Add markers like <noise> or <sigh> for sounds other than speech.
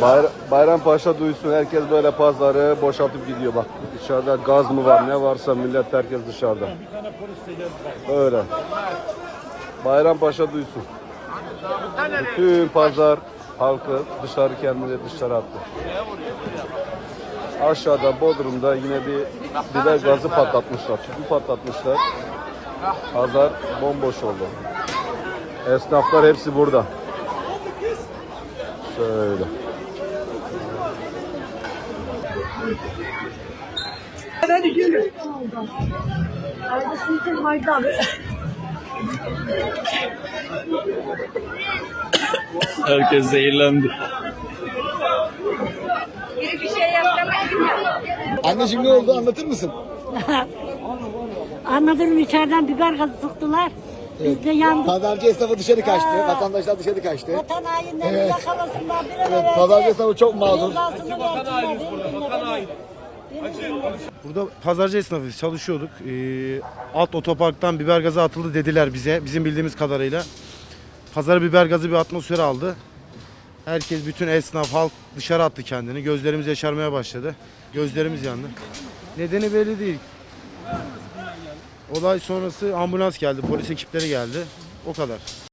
Bayra- Bayrampaşa duysun herkes böyle pazarı boşaltıp gidiyor bak. Dışarıda gaz mı var ne varsa millet herkes dışarıda. Öyle. Bayrampaşa duysun. Bütün pazar halkı dışarı kendini dışarı attı. Aşağıda Bodrum'da yine bir biber gazı patlatmışlar. Tüpü patlatmışlar. Pazar bomboş oldu. Esnaflar hepsi burada. Şöyle. Hadi gelin. Kardeşim için Maydan. Herkes zehirlendi. Biri bir şey yaptırmayın. Anneciğim ne oldu anlatır mısın? <laughs> Anladım içeriden biber gazı sıktılar. Biz de yandık. Pazarcı esnafı dışarı kaçtı. Ha. Vatandaşlar dışarı kaçtı. Vatan hainlerini Evet. yakalasınlar. Bir an Evet, evvel pazarcı esnafı çok mağdur. cezasını versinler, değil mi? Burada pazarcı esnafıyız, çalışıyorduk. Ee, alt otoparktan biber gazı atıldı dediler bize, bizim bildiğimiz kadarıyla. Pazara biber gazı bir atmosfer aldı. Herkes, bütün esnaf, halk dışarı attı kendini. Gözlerimiz yaşarmaya başladı. Gözlerimiz yandı. Nedeni belli değil. Olay sonrası ambulans geldi, polis ekipleri geldi. O kadar.